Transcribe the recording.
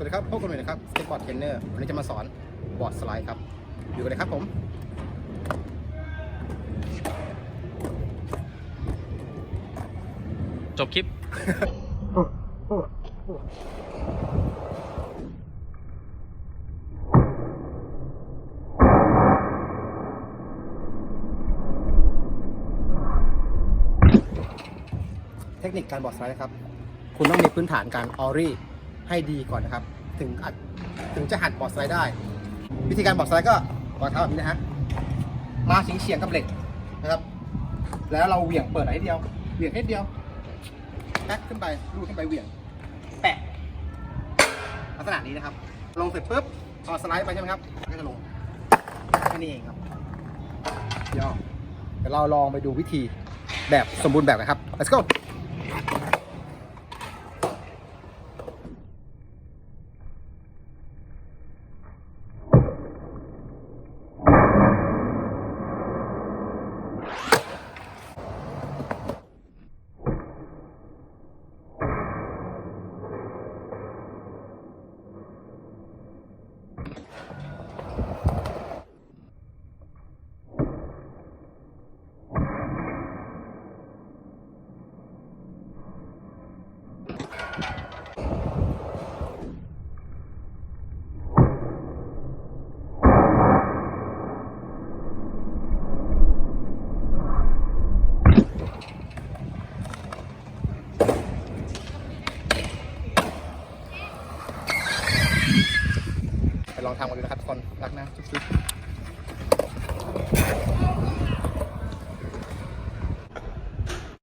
วัสดีครับพบกันใหม่นะครับสเก็ตบอร์ดเทรนเนอร์วันนี้จะมาสอนบอร์ดสไลด์ครับ อยู่กันเลยครับผม จบคลิป เทคนิคการบอร์ดสไลด์นะครับ คุณต้องมีพื้นฐานการออรี่ ให้ดีก่อนนะครับ ถึงอัดถึงจะหัดบอร์ดสไลด์ได้ วิธีการบอร์ดสไลด์ก็วางเท้าแบบนี้นะฮะมาเฉียงเฉียงกับเหล็กนะครับ แล้วเราเหวี่ยงเปิดไหนเดียวเหวี่ยงให้เดียวแท็กขึ้นไปลูดขึ้นไปเหวี่ยงแปะลักษณะนี้นะครับ ลงเสร็จปุ๊บพอสไลด์ไปใช่ไหมครับก็จะลงแค่นี้เองครับย่อเดี๋ยวเราลองไปดูวิธีแบบสมบูรณ์แบบกันครับ let's go ไปลองทำกันดูนะครับทุกคนรักนะจุ๊บ